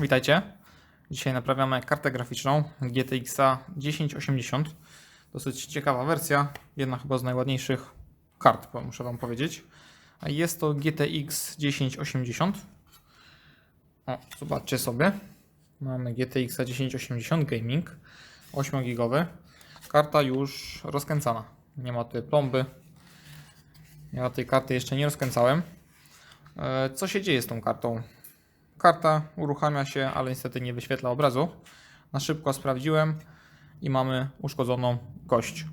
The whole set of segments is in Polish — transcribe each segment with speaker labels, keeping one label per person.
Speaker 1: Witajcie. Dzisiaj naprawiamy kartę graficzną GTX 1080. Dosyć ciekawa wersja, jedna chyba z najładniejszych kart, muszę Wam powiedzieć. Jest to GTX 1080. O, zobaczcie sobie. Mamy GTX 1080 Gaming 8 gigowy. Karta już rozkręcana. Nie ma tutaj plomby. Ja tej karty jeszcze nie rozkręcałem. E, Co się dzieje z tą kartą? Karta uruchamia się, ale niestety nie wyświetla obrazu. Na szybko sprawdziłem i mamy uszkodzoną kość.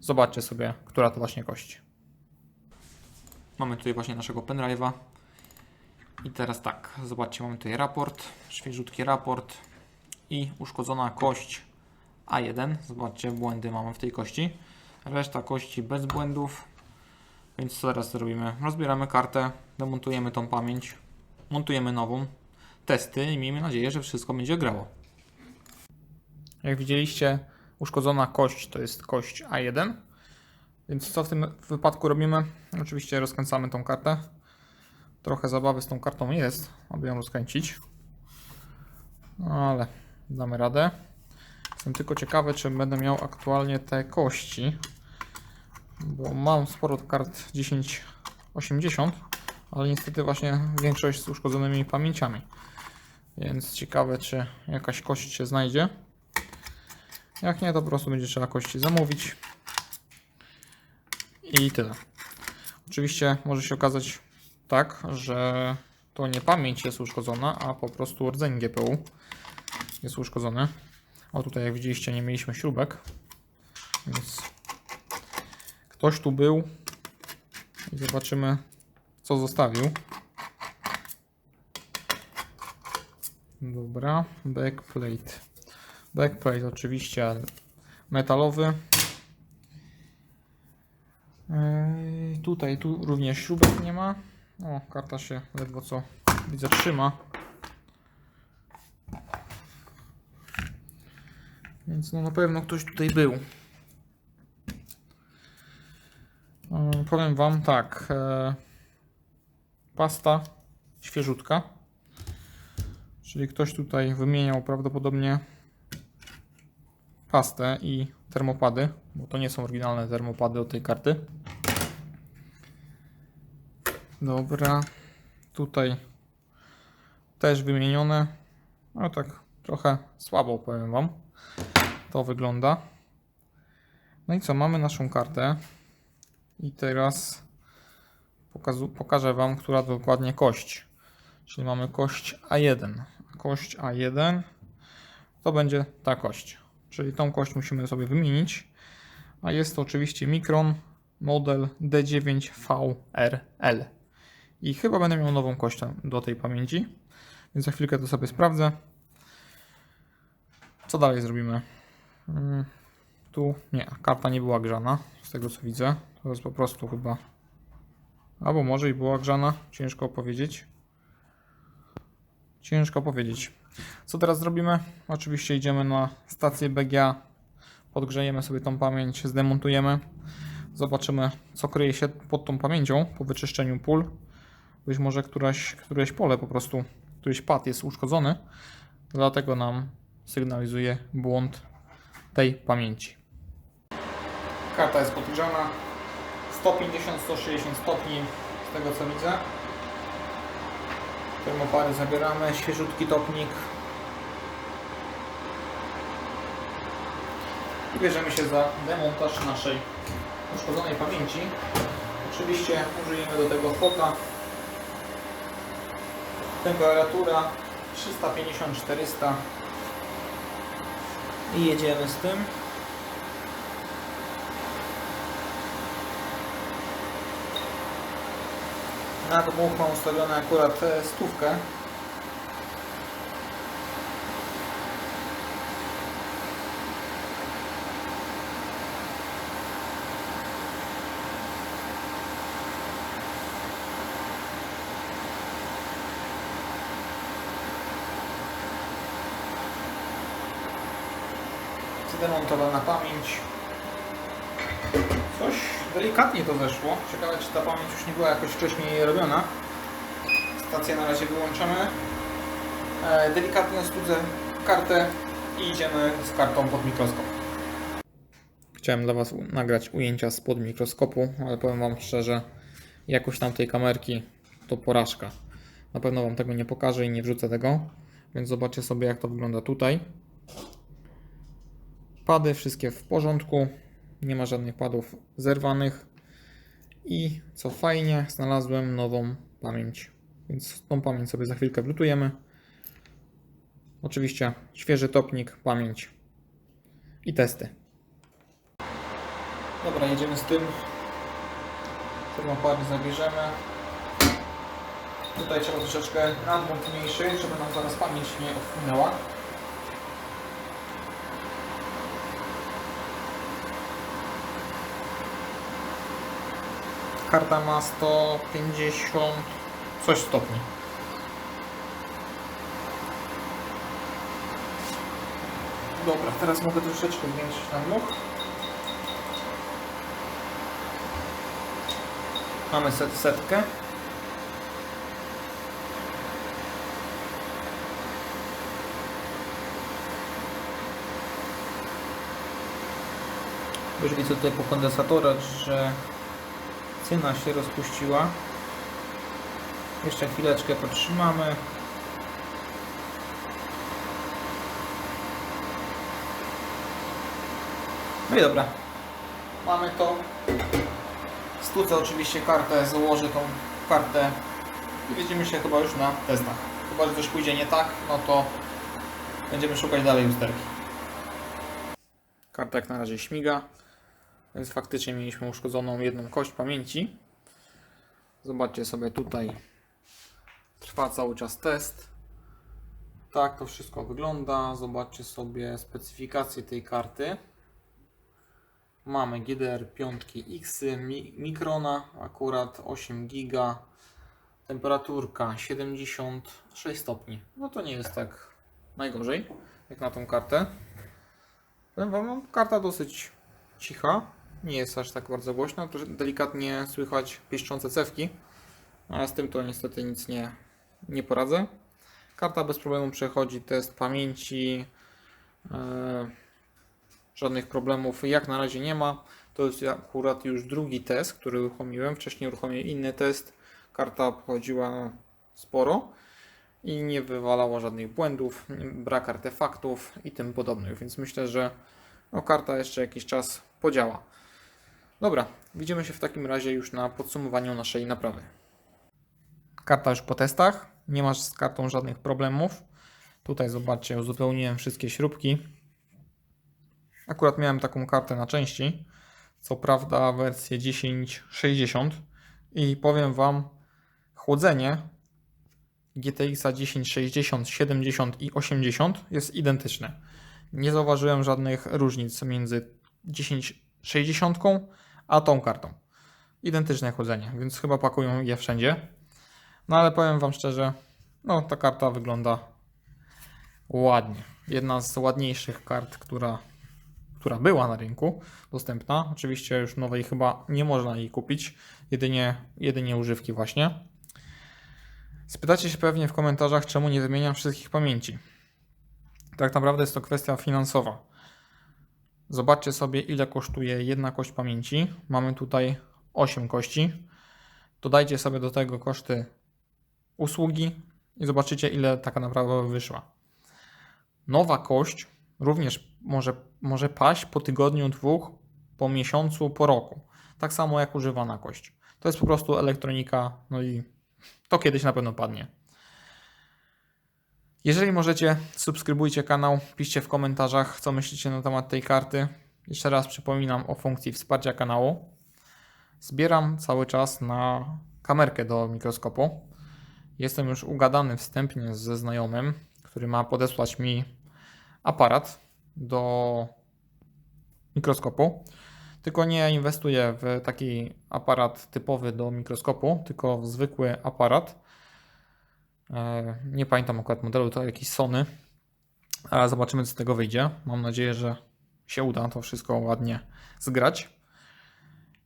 Speaker 1: Zobaczcie sobie, która to właśnie kość. Mamy tutaj właśnie naszego pendrive'a. I teraz tak, zobaczcie, mamy tutaj raport, świeżutki raport i uszkodzona kość A1. Zobaczcie, błędy mamy w tej kości. Reszta kości bez błędów. Więc co teraz zrobimy? Rozbieramy kartę, demontujemy tą pamięć, montujemy nową, testy i miejmy nadzieję, że wszystko będzie grało. Jak widzieliście, uszkodzona kość to jest kość A1. Więc co w tym wypadku robimy? Oczywiście rozkręcamy tą kartę. Trochę zabawy z tą kartą jest, aby ją rozkręcić. No ale damy radę. Jestem tylko ciekawy, czy będę miał aktualnie te kości. Bo mam sporo kart 1080, ale niestety właśnie większość z uszkodzonymi pamięciami. Więc ciekawe, czy jakaś kość się znajdzie. Jak nie, to po prostu będzie trzeba kości zamówić. I tyle. Oczywiście może się okazać tak, że to nie pamięć jest uszkodzona, a po prostu rdzeń GPU jest uszkodzony. O tutaj jak widzieliście nie mieliśmy śrubek, więc ktoś tu był i zobaczymy co zostawił. Dobra, backplate. Backplate oczywiście metalowy. Yy, tutaj tu również śrubek nie ma. O, karta się ledwo co widzę trzyma. Więc no na pewno ktoś tutaj był. Yy, powiem Wam tak. E, pasta świeżutka. Czyli ktoś tutaj wymieniał prawdopodobnie pastę i termopady, bo to nie są oryginalne termopady od tej karty. Dobra, tutaj też wymienione. No tak trochę słabo powiem Wam. To wygląda. No i co, mamy naszą kartę. I teraz pokazu, pokażę Wam, która to dokładnie kość. Czyli mamy kość A1. Kość A1 to będzie ta kość. Czyli tą kość musimy sobie wymienić. A jest to oczywiście Micron model D9VRL. I chyba będę miał nową kość do tej pamięci. Więc za chwilkę to sobie sprawdzę. Co dalej zrobimy? Mm, Tu nie, karta nie była grzana, z tego co widzę. To jest po prostu chyba. Albo może i była grzana, ciężko powiedzieć. Ciężko powiedzieć. Co teraz zrobimy? Oczywiście idziemy na stację BGA, podgrzejemy sobie tą pamięć, zdemontujemy, zobaczymy co kryje się pod tą pamięcią po wyczyszczeniu pól. Być może któraś, któreś pole po prostu, któryś pad jest uszkodzony, dlatego nam sygnalizuje błąd tej pamięci. Karta jest podgrzana 150-160 stopni z tego co widzę. Termopary zabieramy, świeżutki topnik. I bierzemy się za demontaż naszej uszkodzonej pamięci. Oczywiście użyjemy do tego foka. Temperatura 350-400 i jedziemy z tym. Na dmuch mam ustawione akurat e, stówkę. Zdemontowana pamięć. Delikatnie to weszło. Ciekawe, czy ta pamięć już nie była jakoś wcześniej robiona. Stację na razie wyłączamy. E, Delikatnie ostudzę kartę i idziemy z kartą pod mikroskop. Chciałem dla Was nagrać ujęcia spod mikroskopu, ale powiem Wam szczerze, jakość tamtej kamerki to porażka. Na pewno Wam tego nie pokażę i nie wrzucę tego, więc zobaczcie sobie jak to wygląda tutaj. Pady wszystkie w porządku, nie ma żadnych padów zerwanych i co fajnie, znalazłem nową pamięć, więc tą pamięć sobie za chwilkę wlutujemy. Oczywiście świeży topnik, pamięć i testy. Dobra, jedziemy z tym. Termopary zabierzemy. Tutaj trzeba troszeczkę nadmuch mniejszy, żeby nam zaraz pamięć nie odpłynęła. Karta ma 150 coś stopni. Dobra, teraz mogę troszeczkę zwiększyć nadmuch. Mamy set, setkę. Już widzę tutaj po kondensatorach, że cyna się rozpuściła. Jeszcze chwileczkę potrzymamy. No i dobra. Mamy to. Studzę oczywiście kartę, założę tą kartę i widzimy się chyba już na testach. Chyba, że coś pójdzie nie tak, no to będziemy szukać dalej usterki. Karta jak na razie śmiga, więc faktycznie mieliśmy uszkodzoną jedną kość pamięci. Zobaczcie sobie tutaj, trwa cały czas test. Tak to wszystko wygląda. Zobaczcie sobie specyfikację tej karty. Mamy GDR 5 X, mi- Mikrona, akurat 8 giga, temperaturka 76 stopni. No to nie jest tak najgorzej, jak na tą kartę. Powiem wam, karta dosyć cicha, nie jest aż tak bardzo głośna, to delikatnie słychać piszczące cewki, ale z tym to niestety nic nie, nie poradzę. Karta bez problemu przechodzi test pamięci, e, żadnych problemów jak na razie nie ma. To jest akurat już drugi test, który uruchomiłem. Wcześniej uruchomiłem inny test. Karta pochodziła sporo i nie wywalała żadnych błędów, brak artefaktów i tym podobnych, więc myślę, że no, karta jeszcze jakiś czas podziała. Dobra, widzimy się w takim razie już na podsumowaniu naszej naprawy. Karta już po testach, nie masz z kartą żadnych problemów. Tutaj zobaczcie, uzupełniłem wszystkie śrubki. Akurat miałem taką kartę na części, co prawda wersję 1060 i powiem Wam, chłodzenie GTX 1060, 70 i 80 jest identyczne. Nie zauważyłem żadnych różnic między 1060 a tą kartą. Identyczne chłodzenie, więc chyba pakują je wszędzie. No ale powiem Wam szczerze, no ta karta wygląda ładnie. Jedna z ładniejszych kart, która która była na rynku dostępna. Oczywiście już nowej chyba nie można jej kupić, jedynie, jedynie używki właśnie. Spytacie się pewnie w komentarzach, czemu nie wymieniam wszystkich pamięci. Tak naprawdę jest to kwestia finansowa. Zobaczcie sobie, ile kosztuje jedna kość pamięci. Mamy tutaj 8 kości. Dodajcie sobie do tego koszty usługi i zobaczycie, ile taka naprawdę wyszła. Nowa kość również może, może paść po tygodniu, dwóch, po miesiącu, po roku. Tak samo jak używana kość. To jest po prostu elektronika, no i to kiedyś na pewno padnie. Jeżeli możecie, subskrybujcie kanał, piszcie w komentarzach, co myślicie na temat tej karty. Jeszcze raz przypominam o funkcji wsparcia kanału. Zbieram cały czas na kamerkę do mikroskopu. Jestem już ugadany wstępnie ze znajomym, który ma podesłać mi aparat do mikroskopu. Tylko nie inwestuję w taki aparat typowy do mikroskopu, tylko w zwykły aparat. E, Nie pamiętam akurat modelu, to jakiś Sony, ale zobaczymy, co z tego wyjdzie. Mam nadzieję, że się uda to wszystko ładnie zgrać.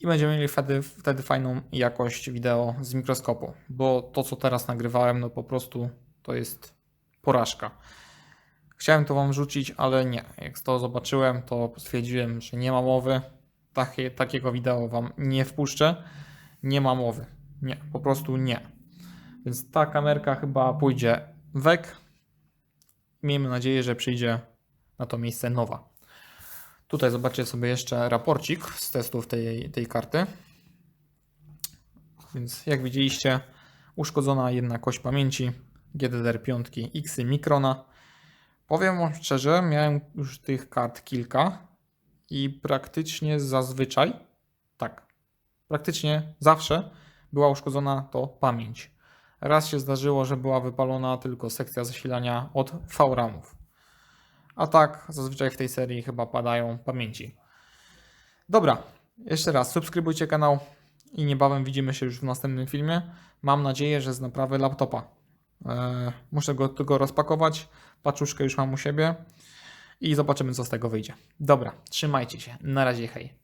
Speaker 1: I będziemy mieli wtedy, wtedy fajną jakość wideo z mikroskopu, bo to, co teraz nagrywałem, no po prostu to jest porażka. Chciałem to wam rzucić, ale nie. Jak to zobaczyłem, to stwierdziłem, że nie ma mowy. Takie, takiego wideo wam nie wpuszczę. Nie ma mowy. Nie, po prostu nie. Więc ta kamerka chyba pójdzie wek. Miejmy nadzieję, że przyjdzie na to miejsce nowa. Tutaj zobaczcie sobie jeszcze raporcik z testów tej, tej karty. Więc jak widzieliście, uszkodzona jedna kość pamięci GDDR5 X Mikrona. Powiem wam szczerze, miałem już tych kart kilka i praktycznie zazwyczaj, tak, praktycznie zawsze była uszkodzona to pamięć. Raz się zdarzyło, że była wypalona tylko sekcja zasilania od VRAMów. A tak, zazwyczaj w tej serii chyba padają pamięci. Dobra, jeszcze raz subskrybujcie kanał i niebawem widzimy się już w następnym filmie. Mam nadzieję, że z naprawy laptopa. Eee, muszę go tylko rozpakować. Paczuszkę już mam u siebie i zobaczymy, co z tego wyjdzie. Dobra, trzymajcie się. Na razie, hej.